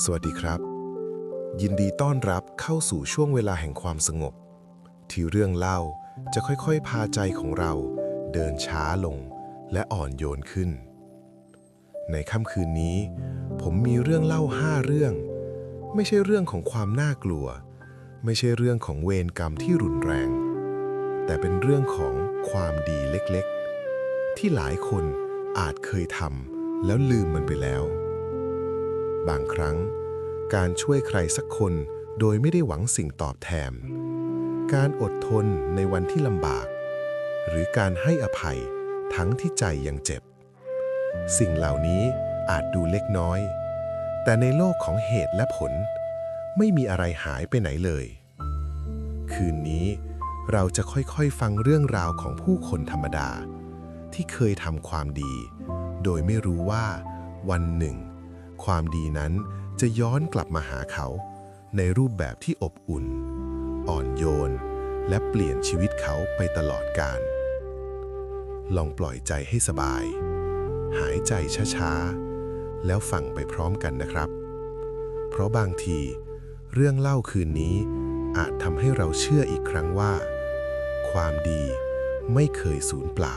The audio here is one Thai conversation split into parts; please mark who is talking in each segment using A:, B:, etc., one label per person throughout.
A: สวัสดีครับ ยินดีต้อนรับเข้าสู่ช่วงเวลาแห่งความสงบ ที่เรื่องเล่าจะค่อยๆ พาใจของเราเดินช้าลงและอ่อนโยนขึ้น ในค่ำคืนนี้ ผมมีเรื่องเล่าห้าเรื่อง ไม่ใช่เรื่องของความน่ากลัว ไม่ใช่เรื่องของเวรกรรมที่รุนแรง แต่เป็นเรื่องของความดีเล็กๆ ที่หลายคนอาจเคยทำแล้วลืมมันไปแล้ว บางครั้ง การช่วยใครสักคนโดยไม่ได้หวังสิ่งตอบแทน การอดทนในวันที่ลำบาก หรือการให้อภัยทั้งที่ใจยังเจ็บ สิ่งเหล่านี้อาจดูเล็กน้อย แต่ในโลกของเหตุและผล ไม่มีอะไรหายไปไหนเลย คืนนี้เราจะค่อยๆฟังเรื่องราวของผู้คนธรรมดา ที่เคยทำความดี โดยไม่รู้ว่าวันหนึ่ง ความดีนั้นจะย้อนกลับมาหาเขา ในรูปแบบที่อบอุ่น อ่อนโยน และเปลี่ยนชีวิตเขาไปตลอดกาลลองปล่อยใจให้สบาย หายใจช้าๆ แล้วฟังไปพร้อมกันนะครับ เพราะบางที เรื่องเล่าคืนนี้อาจทำให้เราเชื่ออีกครั้งว่า ความดีไม่เคยสูญเปล่า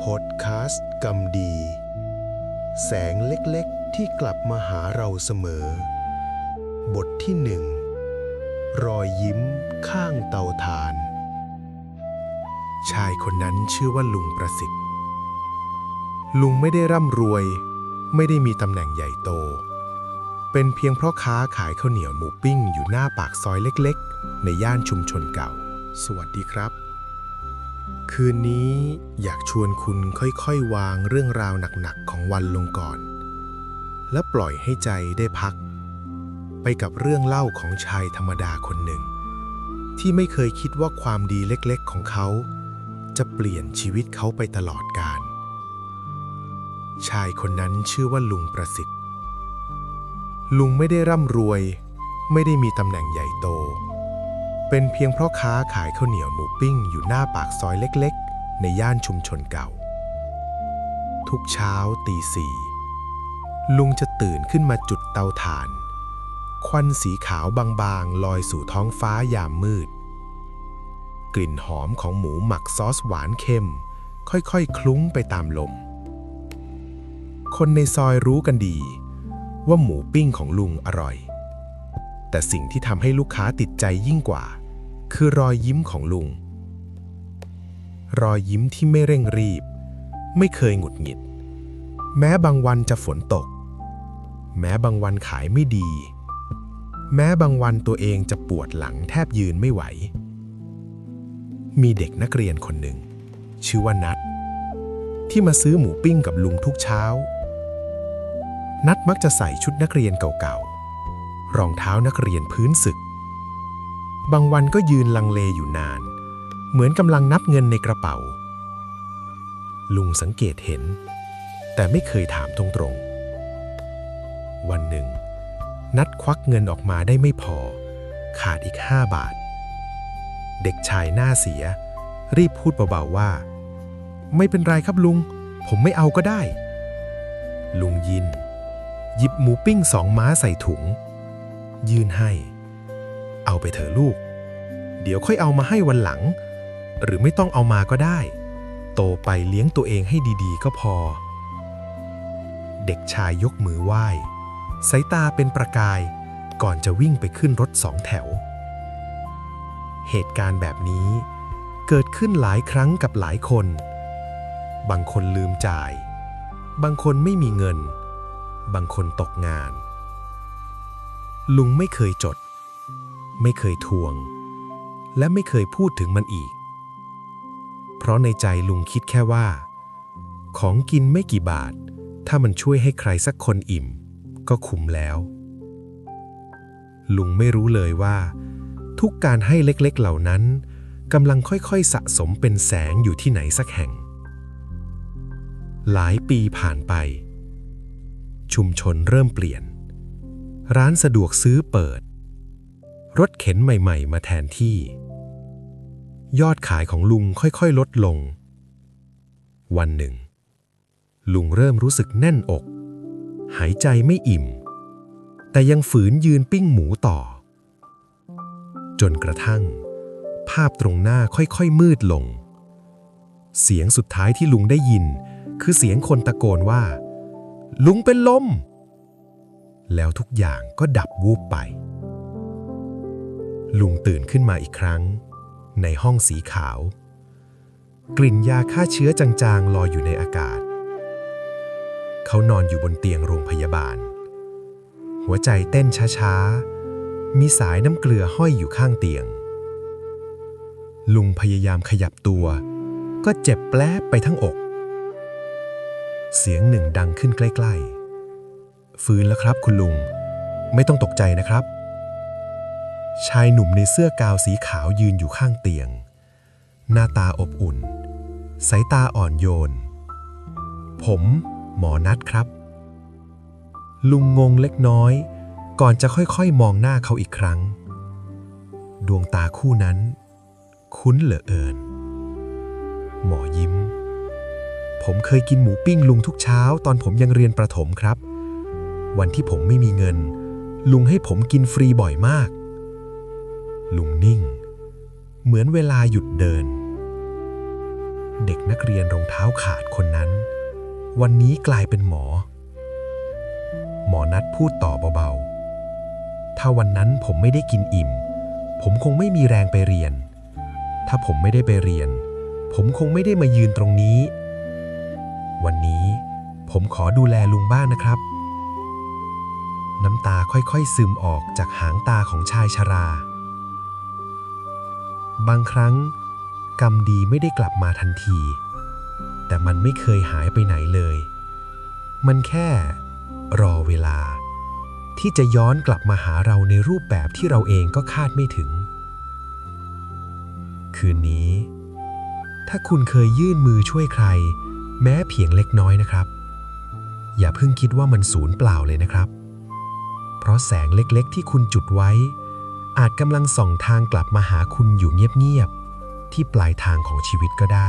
A: พอดคาสต์กรรมดี แสงเล็กๆ ที่กลับมาหาเราเสมอ บทที่หนึ่งรอยยิ้มข้างเตาถ่าน ชายคนนั้นชื่อว่าลุงประสิทธิ์ ลุงไม่ได้ร่ำรวย ไม่ได้มีตำแหน่งใหญ่โต เป็นเพียงเพราะค้าขายข้าวเหนียวหมูปิ้งอยู่หน้าปากซอยเล็กๆ ในย่านชุมชนเก่า สวัสดีครับ คืนนี้อยากชวนคุณค่อยๆ วางเรื่องราวหนักๆ ของวันลงก่อน และปล่อยให้ใจได้พัก ไปกับเรื่องเล่าของชายธรรมดาคนหนึ่ง ที่ไม่เคยคิดว่าความดีเล็กๆ ของเขา จะเปลี่ยนชีวิตเขาไปตลอดกาลชายคนนั้นชื่อว่าลุงประสิทธิ์ ลุงไม่ได้ร่ำรวย ไม่ได้มีตำแหน่งใหญ่โต เป็นเพียงเพราะค้าขายข้าวเหนียวหมูปิ้งอยู่หน้าปากซอยเล็กๆ ในย่านชุมชนเก่า ทุกเช้าตีสี่ลุงจะตื่นขึ้นมาจุดเตาถ่าน ควันสีขาวบางๆ ลอยสู่ท้องฟ้ายามมืด กลิ่นหอมของหมูหมักซอสหวานเค็ม ค่อยๆคคลุ้งไปตามลม คนในซอยรู้กันดี ว่าหมูปิ้งของลุงอร่อย แต่สิ่งที่ทำให้ลูกค้าติดใจยิ่งกว่า คือรอยยิ้มของลุง รอยยิ้มที่ไม่เร่งรีบ ไม่เคยหงุดหงิด แม้บางวันจะฝนตก แม้บางวันขายไม่ดี แม้บางวันตัวเองจะปวดหลังแทบยืนไม่ไหว มีเด็กนักเรียนคนหนึ่ง ชื่อว่านัดที่มาซื้อหมูปิ้งกับลุงทุกเช้า นัดมักจะใส่ชุดนักเรียนเก่าๆ รองเท้านักเรียนพื้นศึก บางวันก็ยืนลังเลอยู่นาน เหมือนกำลังนับเงินในกระเป๋า ลุงสังเกตเห็น แต่ไม่เคยถามตรงๆ วันหนึ่ง นัดควักเงินออกมาได้ไม่พอ ขาดอีกห้าบาท เด็กชายหน้าเสีย รีบพูดเบาๆว่า ไม่เป็นไรครับลุง ผมไม่เอาก็ได้ ลุงยิน หยิบหมูปิ้งสองม้าใส่ถุง ยื่นให้ เอาไปเถอะลูก เดี๋ยวค่อยเอามาให้วันหลัง หรือไม่ต้องเอามาก็ได้ โตไปเลี้ยงตัวเองให้ดีๆ ก็พอ เด็กชายยกมือไหว้สายตาเป็นประกายก่อนจะวิ่งไปขึ้นรถสองแถว เหตุการณ์แบบนี้เกิดขึ้นหลายครั้งกับหลายคน บางคนลืมจ่าย บางคนไม่มีเงิน บางคนตกงาน ลุงไม่เคยจด ไม่เคยทวง และไม่เคยพูดถึงมันอีก เพราะในใจลุงคิดแค่ว่า ของกินไม่กี่บาท ถ้ามันช่วยให้ใครสักคนอิ่ม ก็คุ้มแล้ว ลุงไม่รู้เลยว่า ทุกการให้เล็กๆเหล่านั้นกำลังค่อยๆสะสมเป็นแสงอยู่ที่ไหนสักแห่ง หลายปีผ่านไป ชุมชนเริ่มเปลี่ยน ร้านสะดวกซื้อเปิด รถเข็นใหม่ ๆ มาแทนที่ ยอดขายของลุงค่อยๆ ลดลง วันหนึ่ง ลุงเริ่มรู้สึกแน่นอก
B: หายใจไม่อิ่ม แต่ยังฝืนยืนปิ้งหมูต่อ จนกระทั่ง ภาพตรงหน้าค่อยๆ มืดลง เสียงสุดท้ายที่ลุงได้ยิน คือเสียงคนตะโกนว่า ลุงเป็นลมแล้วทุกอย่างก็ดับวูบไป ลุงตื่นขึ้นมาอีกครั้ง ในห้องสีขาว กลิ่นยาฆ่าเชื้อจางๆลอยอยู่ในอากาศ เขานอนอยู่บนเตียงโรงพยาบาล หัวใจเต้นช้าๆ มีสายน้ำเกลือห้อยอยู่ข้างเตียง ลุงพยายามขยับตัว ก็เจ็บแปลบไปทั้งอก เสียงหนึ่งดังขึ้นใกล้ ๆ ฟื้นแล้วครับคุณลุง ไม่ต้องตกใจนะครับ ชายหนุ่มในเสื้อกาวสีขาวยืนอยู่ข้างเตียง หน้าตาอบอุ่น สายตาอ่อนโยน ผมหมอนัดครับ ลุงงงเล็กน้อย ก่อนจะค่อยๆมองหน้าเขาอีกครั้ง ดวงตาคู่นั้น คุ้นเหลือเอิน หมอยิ้ม ผมเคยกินหมูปิ้งลุงทุกเช้า ตอนผมยังเรียนประถมครับ วันที่ผมไม่มีเงิน ลุงให้ผมกินฟรีบ่อยมาก ลุงนิ่ง เหมือนเวลาหยุดเดิน เด็กนักเรียนรองเท้าขาดคนนั้น วันนี้กลายเป็นหมอ หมอนัดพูดต่อเบาๆ ถ้าวันนั้นผมไม่ได้กินอิ่ม ผมคงไม่มีแรงไปเรียน ถ้าผมไม่ได้ไปเรียน ผมคงไม่ได้มายืนตรงนี้ วันนี้ผมขอดูแลลุงบ้างนะครับ น้ำตาค่อยๆซึมออกจากหางตาของชายชรา บางครั้ง กรรมดีไม่ได้กลับมาทันที แต่มันไม่เคยหายไปไหนเลย มันแค่รอเวลา ที่จะย้อนกลับมาหาเราในรูปแบบที่เราเองก็คาดไม่ถึง คืนนี้ ถ้าคุณเคยยื่นมือช่วยใคร แม้เพียงเล็กน้อยนะครับ อย่าเพิ่งคิดว่ามันสูญเปล่าเลยนะครับ เพราะแสงเล็กๆ ที่คุณจุดไว้ อาจกำลังส่องทางกลับมาหาคุณอยู่เงียบๆที่ปลายทางของชีวิตก็ได้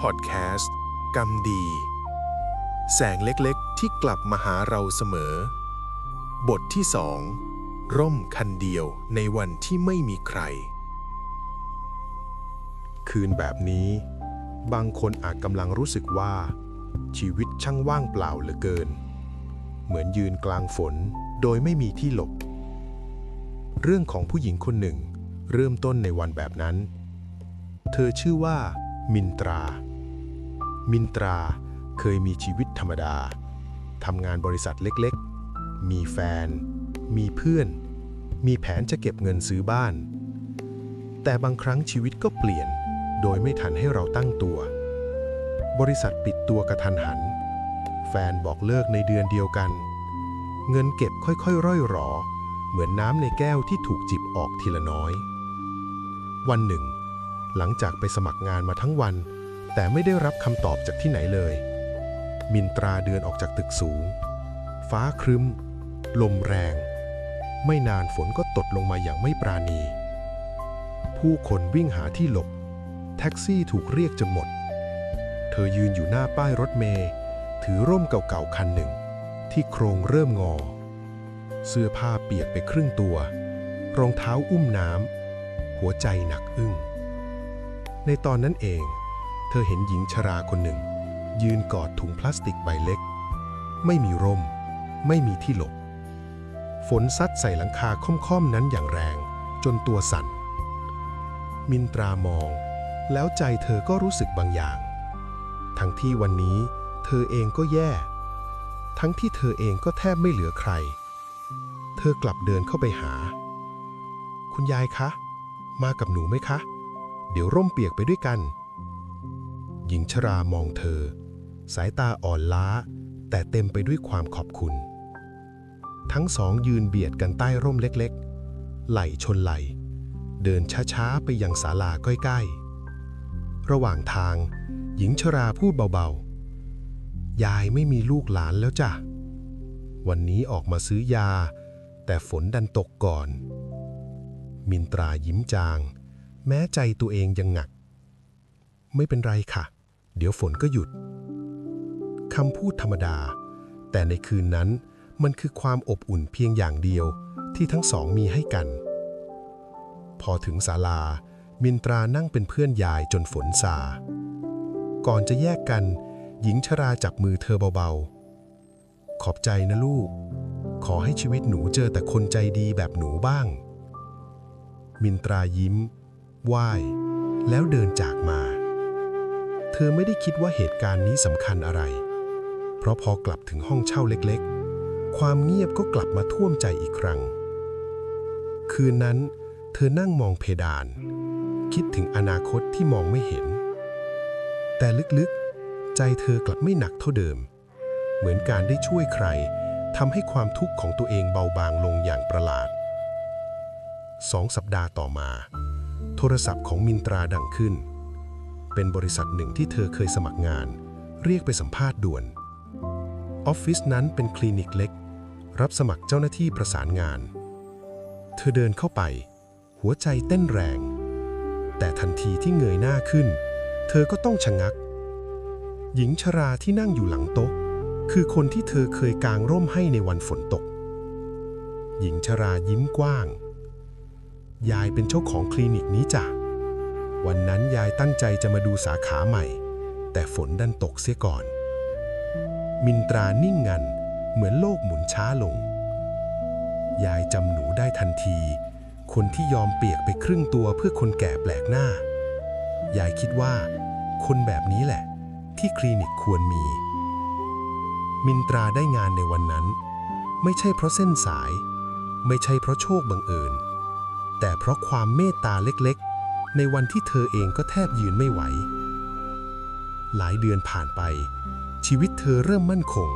A: พอดแคสต์ กรรมดี แสงเล็กๆ ที่กลับมาหาเราเสมอ บทที่สองร่มคันเดียวในวันที่ไม่มีใคร คืนแบบนี้ บางคนอาจกำลังรู้สึกว่า ชีวิตช่างว่างเปล่าเหลือเกิน เหมือนยืนกลางฝนโดยไม่มีที่หลบ เรื่องของผู้หญิงคนหนึ่งเริ่มต้นในวันแบบนั้น เธอชื่อว่า มินตรา มินตราเคยมีชีวิตธรรมดา ทำงานบริษัทเล็กๆ มีแฟน มีเพื่อน มีแผนจะเก็บเงินซื้อบ้าน แต่บางครั้งชีวิตก็เปลี่ยน โดยไม่ทันให้เราตั้งตัว บริษัทปิดตัวกระทันหัน แฟนบอกเลิกในเดือนเดียวกัน เงินเก็บค่อยๆ ร่อยหรอ เหมือนน้ำในแก้วที่ถูกจิบออกทีละน้อย วันหนึ่ง หลังจากไปสมัครงานมาทั้งวัน แต่ไม่ได้รับคำตอบจากที่ไหนเลย มินตราเดินออกจากตึกสูง ฟ้าครึ้ม ลมแรง ไม่นานฝนก็ตกลงมาอย่างไม่ปราณี ผู้คนวิ่งหาที่หลบ แท็กซี่ถูกเรียกจนหมด เธอยืนอยู่หน้าป้ายรถเมล์ถือร่มเก่าๆคันหนึ่ง ที่โครงเริ่มงอ เสื้อผ้าเปียกไปครึ่งตัว รองเท้าอุ้มน้ำ หัวใจหนักอึ้ง ในตอนนั้นเอง เธอเห็นหญิงชราคนหนึ่ง ยืนกอดถุงพลาสติกใบเล็ก ไม่มีร่ม ไม่มีที่หลบ ฝนซัดใส่หลังคาค่อมๆนั้นอย่างแรง จนตัวสั่น มินตรามอง แล้วใจเธอก็รู้สึกบางอย่าง ทั้งที่วันนี้เธอเองก็แย่ ทั้งที่เธอเองก็แทบไม่เหลือใคร เธอกลับเดินเข้าไปหา คุณยายคะ มากับหนูไหมคะ เดี๋ยวร่มเปียกไปด้วยกัน หญิงชรามองเธอ สายตาอ่อนล้า แต่เต็มไปด้วยความขอบคุณ ทั้งสองยืนเบียดกันใต้ร่มเล็กๆ ไหลชนไหล เดินช้าๆ ไปยังศาลาใกล้ๆ ระหว่างทาง หญิงชราพูดเบาๆ ยายไม่มีลูกหลานแล้วจ้ะ วันนี้ออกมาซื้อยา แต่ฝนดันตกก่อน มินตรายิ้มจาง แม้ใจตัวเองยังหงัก ไม่เป็นไรค่ะ เดี๋ยวฝนก็หยุดคำพูดธรรมดา แต่ในคืนนั้นมันคือความอบอุ่นเพียงอย่างเดียวที่ทั้งสองมีให้กัน พอถึงศาลา มินตรานั่งเป็นเพื่อนยายจนฝนซา ก่อนจะแยกกัน หญิงชราจับมือเธอเบาๆ ขอบใจนะลูก ขอให้ชีวิตหนูเจอแต่คนใจดีแบบหนูบ้าง มินตรายิ้มไหว้แล้วเดินจากมา เธอไม่ได้คิดว่าเหตุการณ์นี้สำคัญอะไร เพราะพอกลับถึงห้องเช่าเล็กๆ ความเงียบก็กลับมาท่วมใจอีกครั้ง คืนนั้น เธอนั่งมองเพดาน คิดถึงอนาคตที่มองไม่เห็น แต่ลึกๆ ใจเธอกลับไม่หนักเท่าเดิม เหมือนการได้ช่วยใครทำให้ความทุกข์ของตัวเองเบาบางลงอย่างประหลาดสองสัปดาห์ต่อมา โทรศัพท์ของมินตราดังขึ้น เป็นบริษัทหนึ่งที่เธอเคยสมัครงาน เรียกไปสัมภาษณ์ด่วน ออฟฟิศนั้นเป็นคลินิกเล็ก รับสมัครเจ้าหน้าที่ประสานงาน เธอเดินเข้าไป หัวใจเต้นแรง แต่ทันทีที่เงยหน้าขึ้น เธอก็ต้องชะงัก หญิงชราที่นั่งอยู่หลังโต๊ะ คือคนที่เธอเคยกางร่มให้ในวันฝนตก หญิงชรายิ้มกว้าง ยายเป็นเจ้าของคลินิกนี้จ้ะ วันนั้นยายตั้งใจจะมาดูสาขาใหม่ แต่ฝนดันตกเสียก่อน มินตรานิ่งงัน เหมือนโลกหมุนช้าลง ยายจำหนูได้ทันที คนที่ยอมเปียกไปครึ่งตัวเพื่อคนแก่แปลกหน้า ยายคิดว่า คนแบบนี้แหละ ที่คลินิกควรมี มินตราได้งานในวันนั้น ไม่ใช่เพราะเส้นสาย ไม่ใช่เพราะโชคบังเอิญ แต่เพราะความเมตตาเล็กๆ ในวันที่เธอเองก็แทบยืนไม่ไหว หลายเดือนผ่านไป ชีวิตเธอเริ่มมั่นคง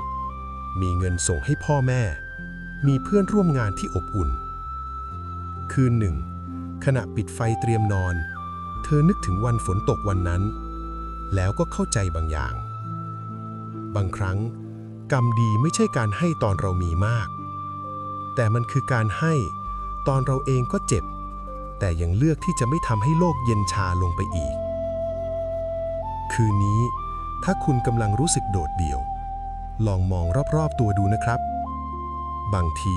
A: มีเงินส่งให้พ่อแม่ มีเพื่อนร่วมงานที่อบอุ่น คืนหนึ่ง ขณะปิดไฟเตรียมนอน เธอนึกถึงวันฝนตกวันนั้น แล้วก็เข้าใจบางอย่าง บางครั้ง กรรมดีไม่ใช่การให้ตอนเรามีมาก แต่มันคือการให้ตอนเราเองก็เจ็บ แต่ยังเลือกที่จะไม่ทำให้โลกเย็นชาลงไปอีก คืนนี้ ถ้าคุณกำลังรู้สึกโดดเดี่ยว ลองมองรอบๆตัวดูนะครับ บางที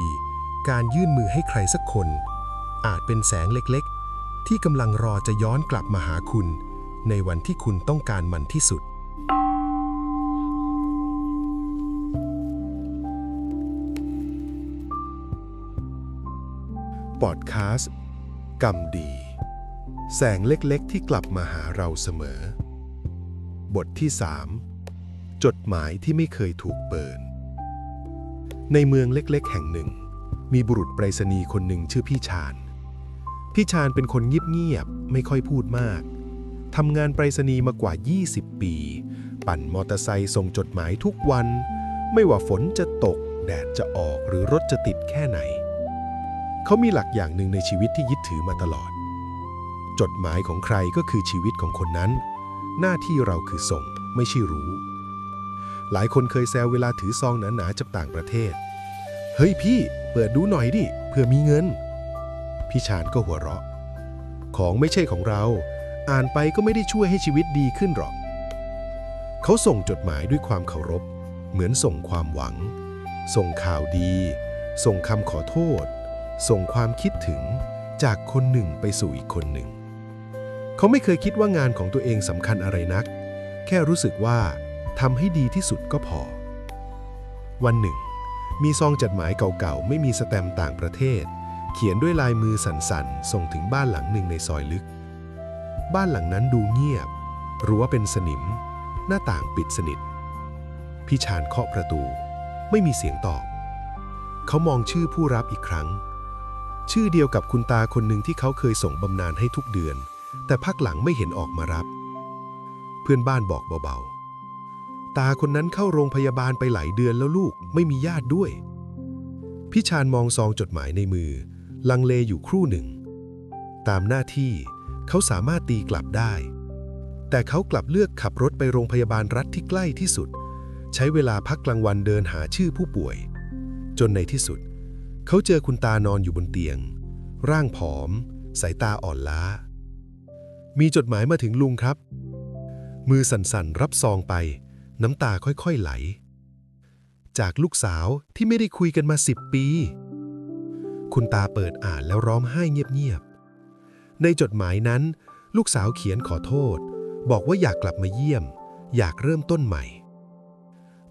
A: การยื่นมือให้ใครสักคน อาจเป็นแสงเล็กๆ ที่กำลังรอจะย้อนกลับมาหาคุณ ในวันที่คุณต้องการมันที่สุด พอดคาสต์กรรมดี แสงเล็กๆ ที่กลับมาหาเราเสมอ บทที่ 3 จดหมายที่ไม่เคยถูกเปิดในเมืองเล็กๆ แห่งหนึ่ง มีบุรุษไปรษณีย์คนหนึ่งชื่อพี่ชาญ พี่ชาญเป็นคนเงียบๆ ไม่ค่อยพูดมาก ทำงานไปรษณีย์มากว่า 20 ปี ปั่นมอเตอร์ไซค์ส่งจดหมายทุกวัน ไม่ว่าฝนจะตก แดดจะออกหรือรถจะติดแค่ไหน เขามีหลักอย่างหนึ่งในชีวิตที่ยึดถือมาตลอด จดหมายของใครก็คือชีวิตของคนนั้น หน้าที่เราคือส่ง ไม่ใช่รู้ หลายคนเคยแซวเวลาถือซองหนาๆจากต่างประเทศ เฮ้ยพี่ เปิดดูหน่อยดิเผื่อมีเงิน พี่ชาญก็หัวเราะ ของไม่ใช่ของเรา อ่านไปก็ไม่ได้ช่วยให้ชีวิตดีขึ้นหรอก เขาส่งจดหมายด้วยความเคารพ เหมือนส่งความหวัง ส่งข่าวดี ส่งคำขอโทษ ส่งความคิดถึงจากคนหนึ่งไปสู่อีกคนหนึ่ง เขาไม่เคยคิดว่างานของตัวเองสำคัญอะไรนัก แค่รู้สึกว่าทำให้ดีที่สุดก็พอ วันหนึ่ง มีซองจดหมายเก่าๆ ไม่มีสแตมป์ต่างประเทศ เขียนด้วยลายมือสั่นๆ ส่งถึงบ้านหลังหนึ่งในซอยลึก บ้านหลังนั้นดูเงียบ รั้วเป็นสนิม หน้าต่างปิดสนิท พี่ชาญเคาะประตู ไม่มีเสียงตอบ เขามองชื่อผู้รับอีกครั้ง ชื่อเดียวกับคุณตาคนหนึ่งที่เขาเคยส่งบำนาญให้ทุกเดือน แต่พักหลังไม่เห็นออกมารับ เพื่อนบ้านบอกเบาๆ ตาคนนั้นเข้าโรงพยาบาลไปหลายเดือนแล้วลูกไม่มีญาติด้วยพี่ชาญมองซองจดหมายในมือ ลังเลอยู่ครู่หนึ่ง ตามหน้าที่เขาสามารถตีกลับได้ แต่เขากลับเลือกขับรถไปโรงพยาบาลรัฐที่ใกล้ที่สุด ใช้เวลาพักกลางวันเดินหาชื่อผู้ป่วย จนในที่สุด เขาเจอคุณตานอนอยู่บนเตียง ร่างผอม สายตาอ่อนล้า มีจดหมายมาถึงลุงครับ มือสั่นๆ รับซองไป น้ำตาค่อยๆไหล จากลูกสาวที่ไม่ได้คุยกันมาสิบปี คุณตาเปิดอ่านแล้วร้องไห้เงียบๆ ในจดหมายนั้น ลูกสาวเขียนขอโทษ บอกว่าอยากกลับมาเยี่ยม อยากเริ่มต้นใหม่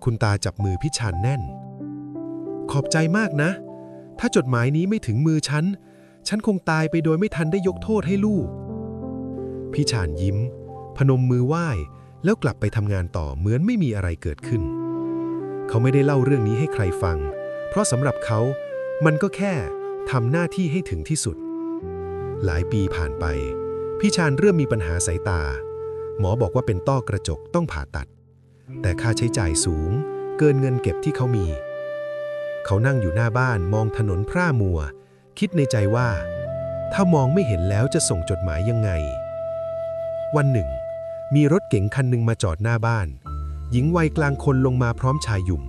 A: คุณตาจับมือพี่ชานแน่น ขอบใจมากนะ ถ้าจดหมายนี้ไม่ถึงมือฉัน ฉันคงตายไปโดยไม่ทันได้ยกโทษให้ลูกพี่ชานยิ้ม พนมมือไหว้ แล้วกลับไปทำงานต่อเหมือนไม่มีอะไรเกิดขึ้น เขาไม่ได้เล่าเรื่องนี้ให้ใครฟัง เพราะสำหรับเขามันก็แค่ ทำหน้าที่ให้ถึงที่สุด หลายปีผ่านไป พี่ชานเริ่มมีปัญหาสายตา หมอบอกว่าเป็นต้อกระจกต้องผ่าตัด แต่ค่าใช้จ่ายสูง เกินเงินเก็บที่เขามี เขานั่งอยู่หน้าบ้านมองถนนพร่ามัว คิดในใจว่า ถ้ามองไม่เห็นแล้วจะส่งจดหมายยังไง วันหนึ่ง มีรถเก๋งคันหนึ่งมาจอดหน้าบ้าน หญิงวัยกลางคนลงมาพร้อมชายหยุ่ม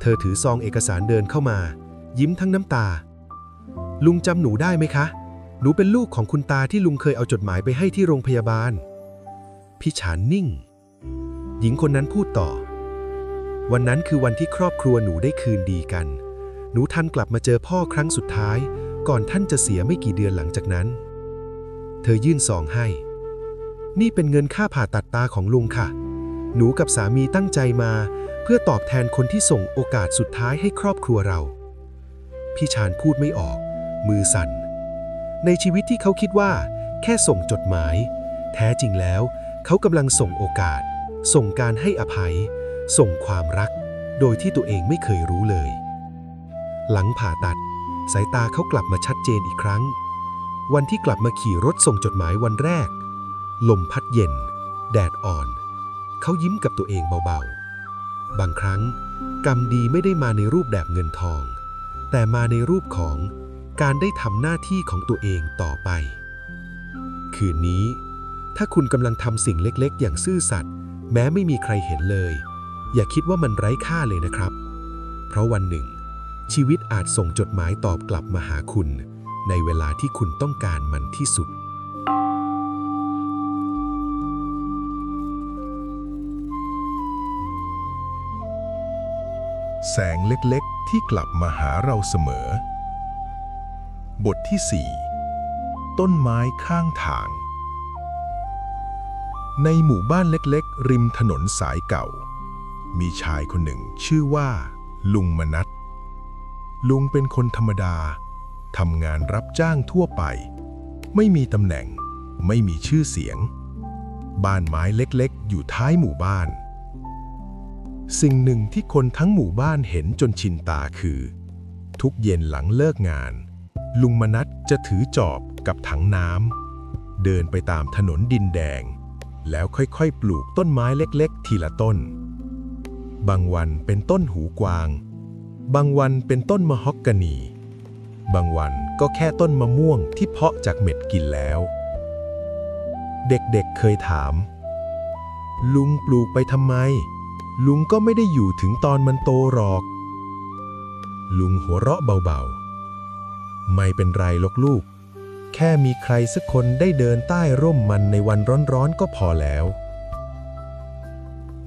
A: เธอถือซองเอกสารเดินเข้ามา ยิ้มทั้งน้ำตา ลุงจำหนูได้ไหมคะ หนูเป็นลูกของคุณตาที่ลุงเคยเอาจดหมายไปให้ที่โรงพยาบาลพี่ฉานนิ่ง หญิงคนนั้นพูดต่อ วันนั้นคือวันที่ครอบครัวหนูได้คืนดีกัน หนูทันกลับมาเจอพ่อครั้งสุดท้าย ก่อนท่านจะเสียไม่กี่เดือนหลังจากนั้น เธอยื่นซองให้ นี่เป็นเงินค่าผ่าตัดตาของลุงค่ะ หนูกับสามีตั้งใจมา เพื่อตอบแทนคนที่ส่งโอกาสสุดท้ายให้ครอบครัวเราพี่ชานพูดไม่ออก มือสั่น ในชีวิตที่เขาคิดว่า แค่ส่งจดหมาย แท้จริงแล้ว เขากำลังส่งโอกาส ส่งการให้อภัย ส่งความรัก โดยที่ตัวเองไม่เคยรู้เลย หลังผ่าตัด สายตาเขากลับมาชัดเจนอีกครั้ง วันที่กลับมาขี่รถส่งจดหมายวันแรก ลมพัดเย็น แดดอ่อน เขายิ้มกับตัวเองเบาๆ บางครั้ง กรรมดีไม่ได้มาในรูปแบบเงินทอง แต่มาในรูปของ การได้ทำหน้าที่ของตัวเองต่อไป คืนนี้ ถ้าคุณกำลังทำสิ่งเล็กๆ อย่างซื่อสัตย์แม้ไม่มีใครเห็นเลย อย่าคิดว่ามันไร้ค่าเลยนะครับ เพราะวันหนึ่ง ชีวิตอาจส่งจดหมายตอบกลับมาหาคุณ ในเวลาที่คุณต้องการมันที่สุด
C: แสงเล็กๆ ที่กลับมาหาเราเสมอ บทที่ 4 ต้นไม้ข้างทาง ในหมู่บ้านเล็กๆ ริมถนนสายเก่า มีชายคนหนึ่งชื่อว่า ลุงมนัทลุงเป็นคนธรรมดา ทำงานรับจ้างทั่วไป ไม่มีตำแหน่ง ไม่มีชื่อเสียง บ้านไม้เล็กๆ อยู่ท้ายหมู่บ้าน สิ่งหนึ่งที่คนทั้งหมู่บ้านเห็นจนชินตาคือ ทุกเย็นหลังเลิกงาน ลุงมนัทจะถือจอบกับถังน้ำเดินไปตามถนนดินแดง แล้วค่อยๆ ปลูกต้นไม้เล็กๆ ทีละต้น บางวันเป็นต้นหูกวาง บางวันเป็นต้นมะฮอกกานี บางวันก็แค่ต้นมะม่วงที่เพาะจากเม็ดกินแล้ว เด็กๆเเคยถาม ลุงปลูกไปทำไม ลุงก็ไม่ได้อยู่ถึงตอนมันโตหรอก ลุงหัวเราะเบาๆ ไม่เป็นไรหรอกลูก แค่มีใครสักคนได้เดินใต้ร่มมันในวันร้อนๆก็พอแล้ว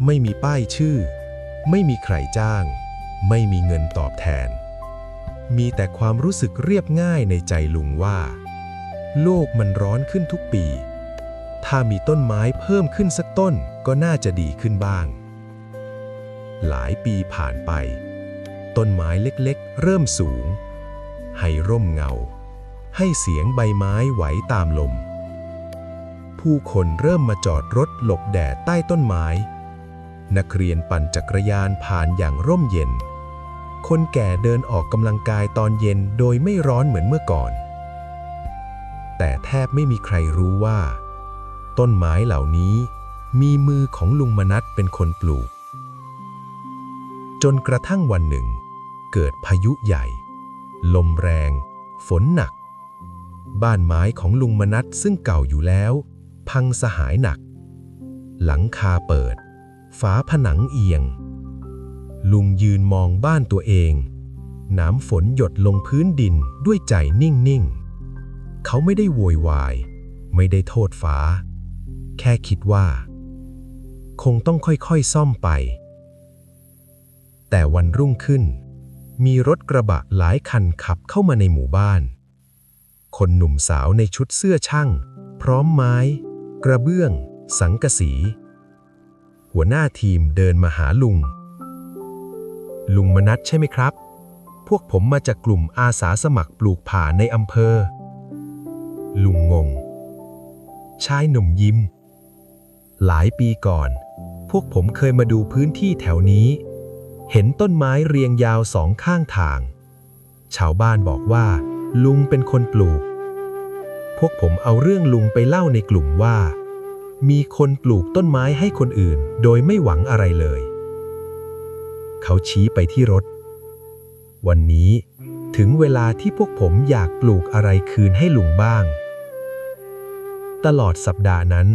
C: ไม่มีป้ายชื่อ ไม่มีใครจ้าง ไม่มีเงินตอบแทน มีแต่ความรู้สึกเรียบง่ายในใจลุงว่า โลกมันร้อนขึ้นทุกปี ถ้ามีต้นไม้เพิ่มขึ้นสักต้นก็น่าจะดีขึ้นบ้าง หลายปีผ่านไป ต้นไม้เล็กๆ เริ่มสูง ให้ร่มเงา ให้เสียงใบไม้ไหวตามลม ผู้คนเริ่มมาจอดรถหลบแดดใต้ต้นไม้ นักเรียนปั่นจักรยานผ่านอย่างร่มเย็น คนแก่เดินออกกำลังกายตอนเย็นโดยไม่ร้อนเหมือนเมื่อก่อน แต่แทบไม่มีใครรู้ว่า ต้นไม้เหล่านี้มีมือของลุงมนัทเป็นคนปลูก จนกระทั่งวันหนึ่ง เกิดพายุใหญ่ ลมแรง ฝนหนัก บ้านไม้ของลุงมนัทซึ่งเก่าอยู่แล้ว พังสหายหนัก หลังคาเปิด ฝาผนังเอียง ลุงยืนมองบ้านตัวเอง น้ำฝนหยดลงพื้นดินด้วยใจนิ่งๆ เขาไม่ได้โวยวาย ไม่ได้โทษฟ้า แค่คิดว่า คงต้องค่อยๆซ่อมไป แต่วันรุ่งขึ้น มีรถกระบะหลายคันขับเข้ามาในหมู่บ้าน คนหนุ่มสาวในชุดเสื้อช่าง พร้อมไม้ กระเบื้อง สังกะสี หัวหน้าทีมเดินมาหาลุง ลุงมนัทใช่ไหมครับ พวกผมมาจากกลุ่มอาสาสมัครปลูกป่าในอำเภอ ลุงงง ชายหนุ่มยิ้ม หลายปีก่อน พวกผมเคยมาดูพื้นที่แถวนี้ เห็นต้นไม้เรียงยาวสองข้างทาง ชาวบ้านบอกว่า ลุงเป็นคนปลูก พวกผมเอาเรื่องลุงไปเล่าในกลุ่มว่า มีคนปลูกต้นไม้ให้คนอื่น โดยไม่หวังอะไรเลย เขาชี้ไปที่รถ วันนี้ถึงเวลาที่พวกผมอยากปลูกอะไรคืนให้ลุงบ้าง ตลอดสัปดาห์นั้น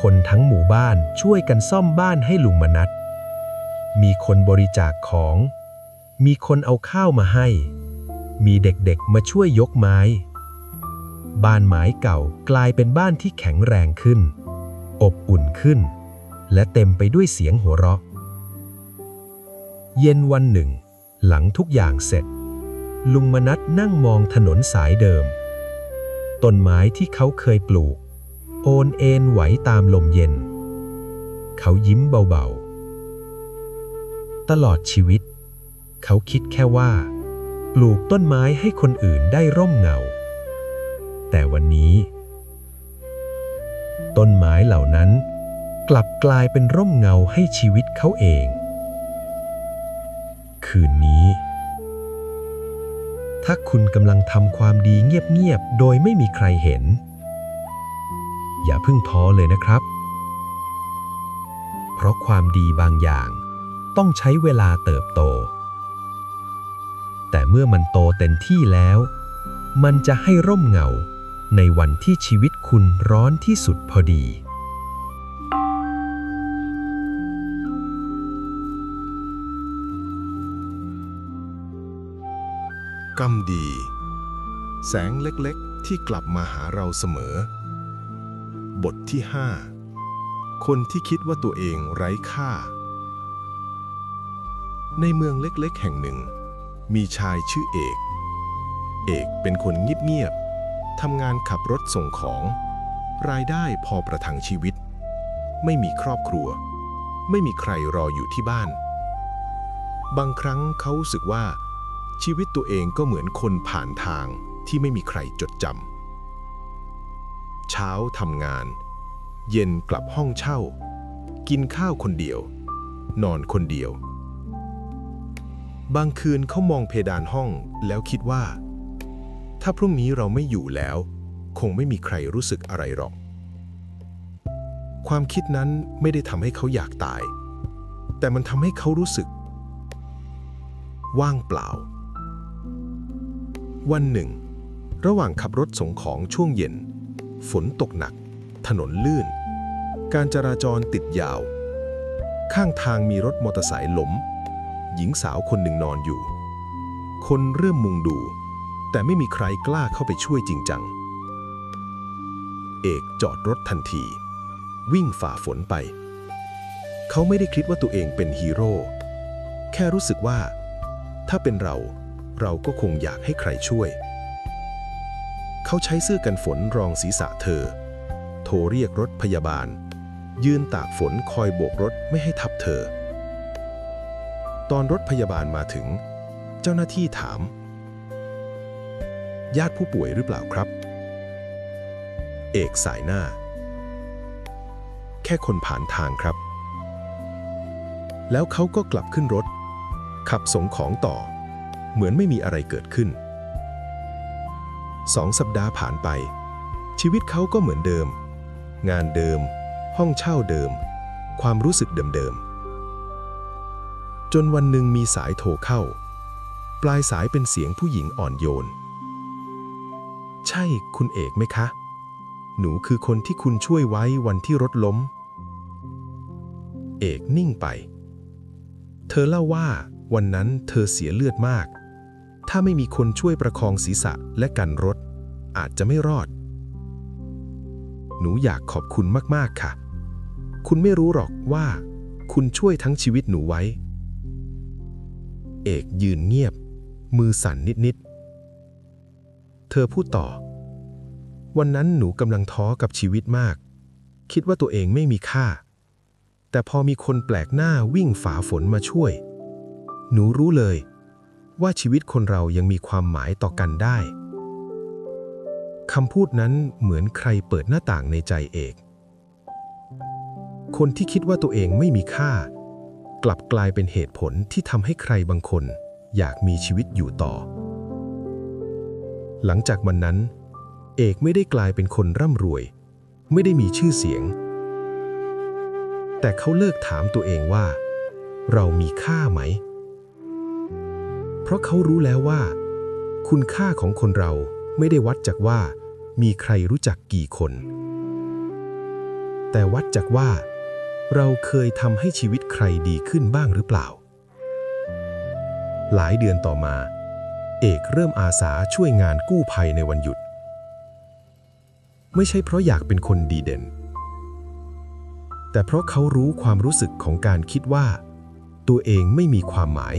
C: คนทั้งหมู่บ้านช่วยกันซ่อมบ้านให้ลุงมนัท มีคนบริจาคของ มีคนเอาข้าวมาให้ มีเด็กๆมาช่วยยกไม้ บ้านไม้เก่ากลายเป็นบ้านที่แข็งแรงขึ้น อบอุ่นขึ้น และเต็มไปด้วยเสียงหัวเราะ เย็นวันหนึ่ง หลังทุกอย่างเสร็จ ลุงมนัทนั่งมองถนนสายเดิม ต้นไม้ที่เขาเคยปลูก โอนเอ็นไหวตามลมเย็น เขายิ้มเบาๆ ตลอดชีวิต เขาคิดแค่ว่า ปลูกต้นไม้ให้คนอื่นได้ร่มเงา แต่วันนี้ ต้นไม้เหล่านั้นกลับกลายเป็นร่มเงาให้ชีวิตเขาเอง คืนนี้ ถ้าคุณกำลังทำความดีเงียบๆ โดยไม่มีใครเห็น อย่าเพิ่งท้อเลยนะครับ เพราะความดีบางอย่าง ต้องใช้เวลาเติบโต แต่เมื่อมันโตเต็มที่แล้ว มันจะให้ร่มเงาในวันที่ชีวิตคุณร้อนที่สุดพอดี
A: กรรมดี แสงเล็กๆ ที่กลับมาหาเราเสมอ บทที่ 5 คนที่คิดว่าตัวเองไร้ค่า ในเมืองเล็กๆ แห่งหนึ่ง มีชายชื่อเอก เอกเป็นคนเงียบๆทำงานขับรถส่งของ รายได้พอประทังชีวิต ไม่มีครอบครัว ไม่มีใครรออยู่ที่บ้าน บางครั้งเขาสึกว่า ชีวิตตัวเองก็เหมือนคนผ่านทางที่ไม่มีใครจดจำเช้าทำงาน เย็นกลับห้องเช่า กินข้าวคนเดียว นอนคนเดียว บางคืนเขามองเพดานห้องแล้วคิดว่า ถ้าพรุ่งนี้เราไม่อยู่แล้ว คงไม่มีใครรู้สึกอะไรหรอก ความคิดนั้นไม่ได้ทำให้เขาอยากตาย แต่มันทำให้เขารู้สึก ว่างเปล่า วันหนึ่ง ระหว่างขับรถส่งของช่วงเย็น ฝนตกหนัก ถนนลื่น การจราจรติดยาว ข้างทางมีรถมอเตอร์ไซค์ล้ม หญิงสาวคนหนึ่งนอนอยู่ คนเริ่มมุงดู แต่ไม่มีใครกล้าเข้าไปช่วยจริงจัง เอกจอดรถทันที วิ่งฝ่าฝนไป เขาไม่ได้คิดว่าตัวเองเป็นฮีโร่แค่รู้สึกว่า ถ้าเป็นเราเราก็คงอยากให้ใครช่วย เขาใช้เสื้อกันฝนรองศีรษะเธอ โทรเรียกรถพยาบาล ยืนตากฝนคอยโบกรถไม่ให้ทับเธอ ตอนรถพยาบาลมาถึง เจ้าหน้าที่ถาม ญาติผู้ป่วยหรือเปล่าครับ เอกสายหน้า แค่คนผ่านทางครับ แล้วเขาก็กลับขึ้นรถ ขับส่งของต่อ เหมือนไม่มีอะไรเกิดขึ้นสองสัปดาห์ผ่านไป ชีวิตเขาก็เหมือนเดิม งานเดิม ห้องเช่าเดิม ความรู้สึกเดิมๆ จนวันหนึ่งมีสายโทรเข้า ปลายสายเป็นเสียงผู้หญิงอ่อนโยน ใช่คุณเอกไหมคะ หนูคือคนที่คุณช่วยไว้วันที่รถล้ม เอกนิ่งไป เธอเล่าว่าวันนั้นเธอเสียเลือดมาก ถ้าไม่มีคนช่วยประคองศีรษะและกันรถ อาจจะไม่รอด
C: หนูอยากขอบคุณมากๆค่ะ คุณไม่รู้หรอกว่า คุณช่วยทั้งชีวิตหนูไว้ เอกยืนเงียบ มือสั่นนิดๆ เธอพูดต่อ วันนั้นหนูกำลังท้อกับชีวิตมาก คิดว่าตัวเองไม่มีค่า แต่พอมีคนแปลกหน้าวิ่งฝ่าฝนมาช่วย หนูรู้เลย ว่าชีวิตคนเรายังมีความหมายต่อกันได้คำพูดนั้นเหมือนใครเปิดหน้าต่างในใจเอก คนที่คิดว่าตัวเองไม่มีค่า กลับกลายเป็นเหตุผลที่ทำให้ใครบางคน อยากมีชีวิตอยู่ต่อ หลังจากวันนั้น เอกไม่ได้กลายเป็นคนร่ำรวย ไม่ได้มีชื่อเสียง แต่เขาเลิกถามตัวเองว่า เรามีค่าไหม เพราะเขารู้แล้วว่า คุณค่าของคนเราไม่ได้วัดจากว่า มีใครรู้จักกี่คน แต่วัดจากว่า เราเคยทำให้ชีวิตใครดีขึ้นบ้างหรือเปล่า หลายเดือนต่อมา เอกเริ่มอาสาช่วยงานกู้ภัยในวันหยุด ไม่ใช่เพราะอยากเป็นคนดีเด่น แต่เพราะเขารู้ความรู้สึกของการคิดว่า ตัวเองไม่มีความหมาย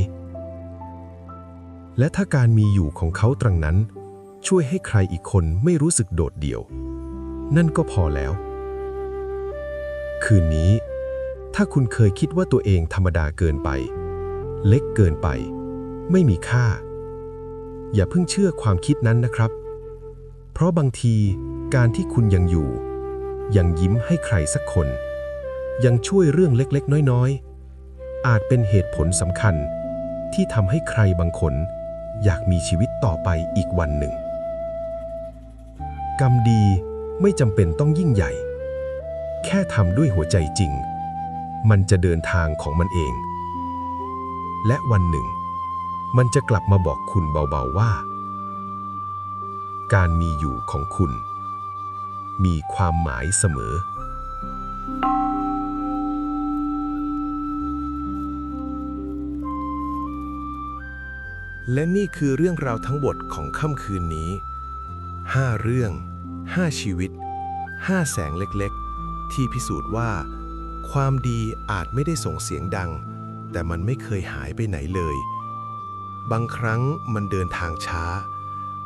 C: และถ้าการมีอยู่ของเขาตรังนั้น ช่วยให้ใครอีกคนไม่รู้สึกโดดเดี่ยว นั่นก็พอแล้วคืนนี้ ถ้าคุณเคยคิดว่าตัวเองธรรมดาเกินไป เล็กเกินไป ไม่มีค่า อย่าเพิ่งเชื่อความคิดนั้นนะครับ เพราะบางทีการที่คุณยังอยู่ ยังยิ้มให้ใครสักคน ยังช่วยเรื่องเล็กๆ น้อยๆ อาจเป็นเหตุผลสำคัญ ที่ทำให้ใครบางคน อยากมีชีวิตต่อไปอีกวันหนึ่ง กรรมดีไม่จำเป็นต้องยิ่งใหญ่ แค่ทำด้วยหัวใจจริง มันจะเดินทางของมันเอง และวันหนึ่ง มันจะกลับมาบอกคุณเบาๆว่า การมีอยู่ของคุณ มีความหมายเสมอ และนี่คือเรื่องราวทั้งหมดของค่ำคืนนี้ 5 เรื่อง 5 ชีวิต 5 แสงเล็กๆ ที่พิสูจน์ว่า ความดีอาจไม่ได้ส่งเสียงดัง แต่มันไม่เคยหายไปไหนเลย บางครั้งมันเดินทางช้า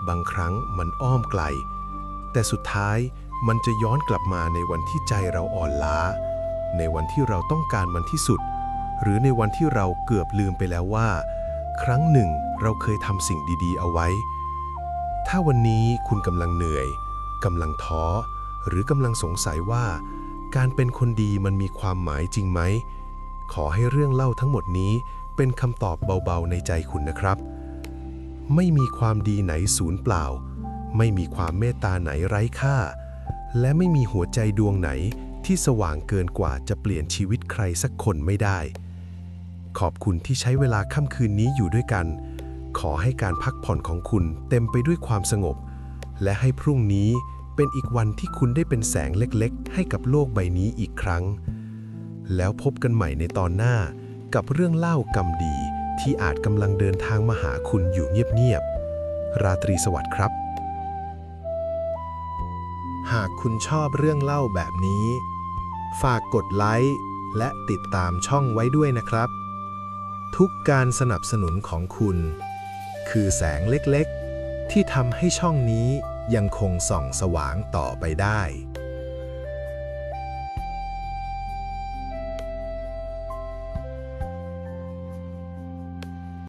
C: บางครั้งมันอ้อมไกล แต่สุดท้ายมันจะย้อนกลับมาในวันที่ใจเราอ่อนล้า ในวันที่เราต้องการมันที่สุด หรือในวันที่เราเกือบลืมไปแล้วว่า ครั้งหนึ่งเราเคยทำสิ่งดีๆ เอาไว้ ถ้าวันนี้คุณกำลังเหนื่อยกำลังท้อ หรือกำลังสงสัยว่า การเป็นคนดีมันมีความหมายจริงไหม ขอให้เรื่องเล่าทั้งหมดนี้เป็นคำตอบเบาๆในใจคุณนะครับ ไม่มีความดีไหนสูญเปล่า ไม่มีความเมตตาไหนไร้ค่า และไม่มีหัวใจดวงไหนที่สว่างเกินกว่าจะเปลี่ยนชีวิตใครสักคนไม่ได้ ขอบคุณที่ใช้เวลาค่ำคืนนี้อยู่ด้วยกัน ขอให้การพักผ่อนของคุณเต็มไปด้วยความสงบ และให้พรุ่งนี้ เป็นอีกวันที่คุณได้เป็นแสงเล็กๆ ให้กับโลกใบนี้อีกครั้ง แล้วพบกันใหม่ในตอนหน้ากับเรื่องเล่ากรรมดีที่อาจกำลังเดินทางมาหาคุณอยู่เงียบๆ ราตรีสวัสดิ์ครับ หากคุณชอบเรื่องเล่าแบบนี้ ฝากกดไลค์และติดตามช่องไว้ด้วยนะครับ ทุกการสนับสนุนของคุณ คือแสงเล็กๆ ที่ทำให้ช่องนี้ ยังคงส่องสว่างต่อไปได้